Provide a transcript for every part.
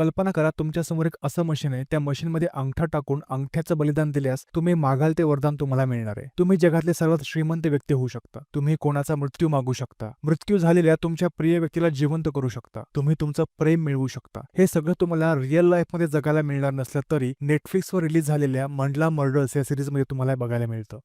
कल्पना करा तुमच्यासमोर एक असं मशीन आहे त्या मशीनमध्ये अंगठा टाकून अंगठ्याचं बलिदान दिल्यास तुम्ही मागाल ते वरदान तुम्हाला मिळणार आहे. तुम्ही जगातले सर्वात श्रीमंत व्यक्ती होऊ शकता. तुम्ही कोणाचा मृत्यू मागू शकता. मृत्यू झालेल्या तुमच्या प्रिय व्यक्तीला जिवंत करू शकता. तुम्ही तुमचं प्रेम मिळवू शकता. हे सगळं तुम्हाला रिअल लाईफमध्ये जगायला मिळणार नसलं तरी नेटफ्लिक्सवर रिलीज झालेल्या मंडला मर्डर्स या सिरीजमध्ये तुम्हाला बघायला मिळतं.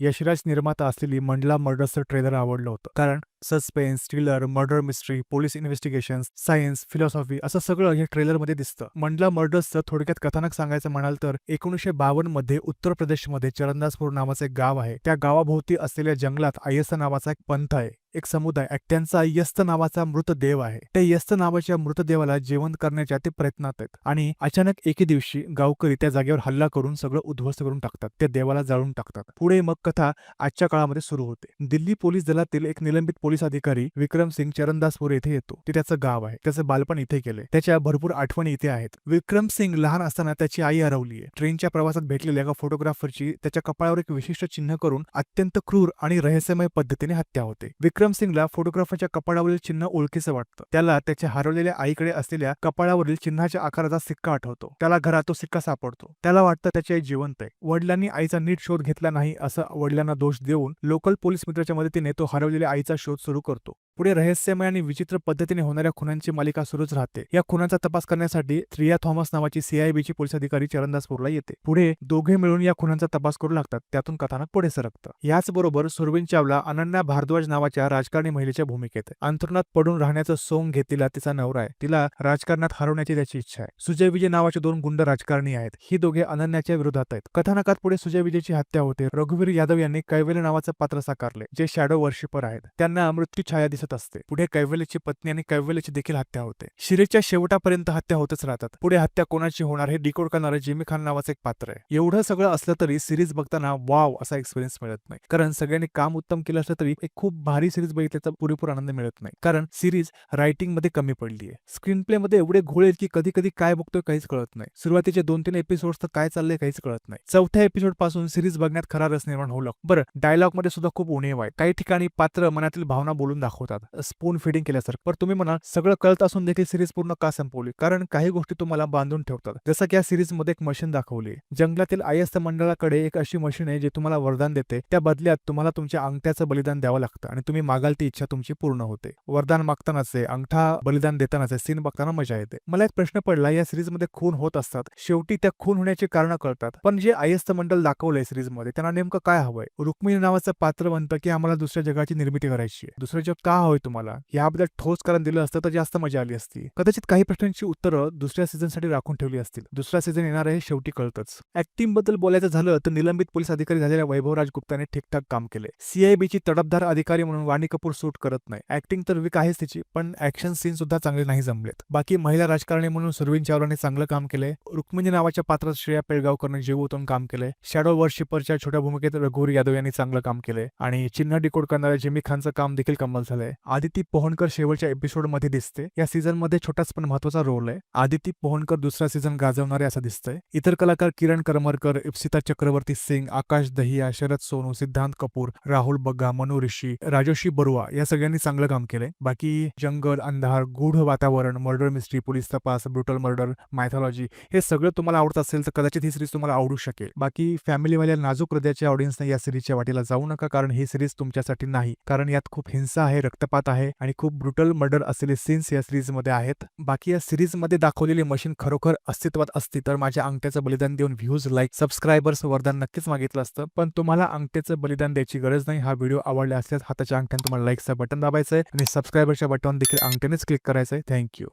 यशराज निर्माता असलेली मंडला मर्डर्सचं ट्रेलर आवडलं होतं. कारण suspense thriller murder mystery police investigation science philosophy असं सगळं या ट्रेलरमध्ये दिसतं. मंडला मर्डर्सचं थोडक्यात कथानक सांगायचं म्हणाल तर एकोणीसशे बावन्नमध्ये उत्तर प्रदेशमध्ये चरणदासपूर नावाचं एक गाव आहे. त्या गावाभोवती असलेल्या जंगलात आयस नावाचा एक पंथ आहे. एक समुदाय त्यांचा यस्त नावाचा मृतदेव आहे. त्या यस्त नावाच्या मृतदेवाला जेवण करण्याच्या ते प्रयत्नात आहेत. आणि अचानक एके दिवशी गावकरी त्या जागेवर हल्ला करून सगळं उद्ध्वस्त करून टाकतात. त्या देवाला जाळून टाकतात. पुढे मग कथा आजच्या काळामध्ये सुरू होते. दिल्ली पोलीस दलातील एक निलंबित पोलीस अधिकारी विक्रम सिंग चरणदासपूर येथे येतो. ते त्याचं गाव आहे. त्याचं बालपण इथे केले त्याच्या भरपूर आठवणी इथे आहेत. विक्रम सिंग लहान असताना त्याची आई हरवली आहे ट्रेनच्या प्रवासात भेटलेल्या एका फोटोग्राफरची त्याच्या कपाळावर एक विशिष्ट चिन्ह करून अत्यंत क्रूर आणि रहस्यमय पद्धतीने हत्या होते. विक्रम सिंगला फोटोग्राफरच्या कपाळावरील चिन्ह ओळखीचं वाटतं. त्याला त्याच्या हरवलेल्या आईकडे असलेल्या कपाळावरील चिन्हाच्या आकाराचा सिक्का आठवतो. त्याला घरात तो सिक्का सापडतो. त्याला वाटतं त्याची आई जिवंत आहे. वडिलांनी आईचा नीट शोध घेतला नाही असं वडिलांना दोष देऊन लोकल पोलीस मित्राच्या मदतीने तो हरवलेल्या आईचा शोध सुरू करतो. पुढे रहस्यमय आणि विचित्र पद्धतीने होणाऱ्या खुनांची मालिका सुरूच राहते. या खुनाचा तपास करण्यासाठी थ्रिया थॉमस नावाची सीआयबीची पोलीस अधिकारी चरणदासपूरला येते. पुढे दोघे मिळून या खुनांचा तपास करू लागतात. त्यातून कथानक पुढे सरकतं. याचबरोबर सुरविन चावला अनन्या भारद्वाज नावाच्या राजकारणी महिलेच्या भूमिकेत अंथरुणात पडून राहण्याचं सोंग घेतलेला तिचा नवरा आहे. तिला राजकारणात हरवण्याची त्याची इच्छा आहे. सुजय विजय नावाचे दोन गुंड राजकारणी आहेत. ही दोघे अनन्याच्या विरोधात आहेत. कथानकात पुढे सुजय विजयची हत्या होते. रघुवीर यादव यांनी कैवेल नावाचं पात्र साकारले जे शॅडो वर्शिपर आहेत. त्यांना मृत्यू छाया दिसत असते. पुढे कैवल्याची पत्नी आणि कैवल्याची देखील हत्या होते. शिरेच्या शेवटापर्यंत हत्या होतच राहतात. पुढे हत्या कोणाची होणार हे डिकोड करणारे जिमी खान नावाचं एक पात्र आहे. एवढं सगळं असलं तरी सिरीज बघताना वाव असा एक्सपिरियन्स मिळत नाही. कारण सगळ्यांनी काम उत्तम केलं असलं तरी एक खूप भारी सिरीज बघितल्याचा पुरेपूर आनंद मिळत नाही. कारण सिरीज रायटिंगमध्ये कमी पडली आहे स्क्रीन प्ले मध्ये एवढे घोळे की कधी कधी काय बघतोय काहीच कळत नाही. सुरुवातीचे दोन तीन एपिसोड तर काय चाललंय काहीच कळत नाही. चौथ्या एपिसोडपासून सिरीज बघण्यात खरा रस निर्माण होऊ लागतो. बरं डायलॉगमध्ये सुद्धा खूप उणीव आहे. काही ठिकाणी पात्र मनातील भावना बोलून दाखवतात. स्पून फिडिंग केल्यासारखं. पण तुम्ही म्हणाल सगळं कळत असून देखील सिरीज पूर्ण का संपवली? कारण काही गोष्टी तुम्हाला बांधून ठेवतात. जसं की या सिरीजमध्ये एक मशीन दाखवली. जंगलातील आयस्त मंडळाकडे एक अशी मशीन आहे जी तुम्हाला वरदान देते. त्या बदल्यात तुम्हाला तुमच्या अंगठ्याचं बलिदान द्यावं लागतं आणि तुम्ही मागाल ती इच्छा तुमची पूर्ण होते. वरदान मागतानाचे अंगठा बलिदान देतानाचे सीन बघताना मजा येते. मला एक प्रश्न पडला या सिरीजमध्ये खून होत असतात. शेवटी त्या खून होण्याची कारण कळतात. पण जे आयस्त मंडळ दाखवलंय सिरीजमध्ये त्यांना नेमकं काय हवंय? रुक्मिणी नावाचं पात्र म्हणतं की आम्हाला दुसऱ्या जगाची निर्मिती करायची? पाहिजे. दुसरं जग का हवंय तुम्हाला? याबद्दल ठोस कारण दिलं असतं तर जास्त मजा आली असती. कदाचित काही प्रश्नांची उत्तरं दुसऱ्या सीझनसाठी राखून ठेवली असतील. दुसरा सीझन येणार आहे शेवटी कळतच. ऍक्टिंगबद्दल बोलायचं झालं तर निलंबित पोलीस अधिकारी झालेल्या वैभव राजगुप्ताने ठीकठाक काम केले सीआयबीची तडपदार अधिकारी म्हणून वाणी कपूर सूट करत नाही. ऍक्टिंग तर विक आहेच तिची पण ऍक्शन सीन सुद्धा चांगले नाही जमलेत. बाकी महिला राजकारणी म्हणून सुरवीन चावलाने चांगलं काम केलंय. रुक्मिणी नावाच्या पात्रात श्रेया पेळगावकरने जीव काम केलंय. शॅडो वर्शिपरच्या छोट्या भूमिकेत रघुवीर यादव यांनी चांगलं काम केलंय. आणि चिन्ह डिकोड करणाऱ्या जिमी खानचं काम देखील कमाल झालंय. आदिती पोहणकर शेवटच्या एपिसोडमध्ये दिसते. या सीझनमध्ये छोटाच पण महत्त्वाचा रोल आहे. आदिती पोहणकर दुसरा सीझन गाजवणारे असं दिसतंय. इतर कलाकार किरण करमरकर इप्सिता चक्रवर्ती सिंग आकाश दहिया शरद सोनू सिद्धांत कपूर राहुल बग्गा मनु ऋषी राजोशी बरुआ या सगळ्यांनी चांगलं काम केलंय. बाकी जंगल अंधार गूढ वातावरण मर्डर मिस्ट्री पोलीस तपास ब्रुटल मर्डर मायथॉलॉजी हे सगळं तुम्हाला आवडत असेल तर कदाचित ही सिरीज तुम्हाला आवडू शकेल. बाकी फॅमिलीवाल्या नाजूक हृदयाच्या ऑडियन्सने या सिरीजच्या वाटेला जाऊ नका कारण ही सिरीज तुमच्यासाठी नाही. कारण यात खूप हिंसा आहे रक्तपात आहे आणि खूप ब्रुटल मर्डर असलेले सीन्स या सिरीजमध्ये आहेत. बाकी या सिरीजमध्ये दाखवलेली मशीन खरोखर अस्तित्वात असती तर माझ्या अंगठ्याचं बलिदान देऊन व्ह्यूज लाईक सबस्क्रायबर्स वरदान नक्कीच मागितलं असतं. पण तुम्हाला अंगठ्याचं बलिदान द्यायची गरज नाही. हा व्हिडिओ आवडला असल्यास हाताच्या अंगठ्याने तुम्हाला लाईकचं बटन दाबायचं आहे आणि सबस्क्रायबरच्या बटन देखील अंगठ्यानेच क्लिक करायचं आहे थँक्यू